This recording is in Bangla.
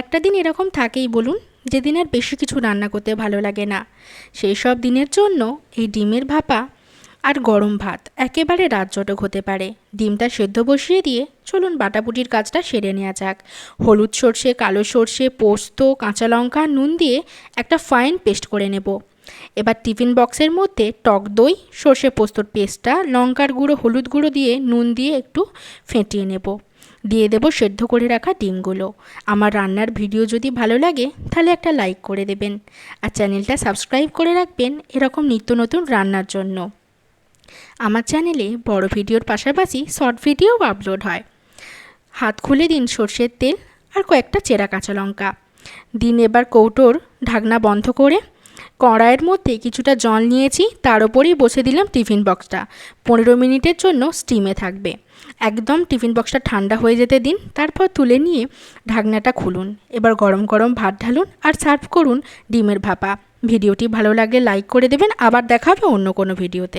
একটা দিন এরকম থাকেই বলুন, যেদিন আর বেশি কিছু রান্না করতে ভালো লাগে না। সেই সব দিনের জন্য এই ডিমের ভাপা আর গরম ভাত একেবারে রাতজটক হতে পারে। ডিমটা সেদ্ধ বসিয়ে দিয়ে চলুন বাটাবুটির কাজটা সেরে নেওয়া যাক। হলুদ সর্ষে, কালো সর্ষে, পোস্ত, কাঁচা লঙ্কা, নুন দিয়ে একটা ফাইন পেস্ট করে নেব। এবার টিফিন বক্সের মধ্যে টক দই, সর্ষে পোস্তর পেস্টটা, লঙ্কার গুঁড়ো, হলুদ গুঁড়ো দিয়ে নুন দিয়ে একটু ফেটিয়ে নেব। দিয়ে দেবো সেদ্ধ করে রাখা ডিমগুলো। আমার রান্নার ভিডিও যদি ভালো লাগে, তাহলে একটা লাইক করে দেবেন। আর চ্যানেলটা সাবস্ক্রাইব করে রাখবেন এরকম নিত্য নতুন রান্নার জন্য। আমার চ্যানেলে বড় ভিডিওর পাশাপাশি শর্ট ভিডিও আপলোড হয়। হাত খুলে দিন সর্ষের তেল আর কয়েকটা চেরা কাঁচা লঙ্কা। দিন এবার কৌটোর ঢাকনা বন্ধ করে কড়াইয়ের মধ্যে কিছুটা জল নিয়েছি, তার ওপরেই বসে দিলাম টিফিন বক্সটা। পনেরো মিনিটের জন্য স্টিমে থাকবে। একদম টিফিন বক্সটা ঠান্ডা হয়ে যেতে দিন, তারপর তুলে নিয়ে ঢাকনাটা খুলুন। এবার গরম গরম ভাত ঢালুন আর সার্ভ করুন ডিমের ভাপা। ভিডিওটি ভালো লাগলে লাইক করে দেবেন, আবার দেখাবে অন্য কোনো ভিডিওতে।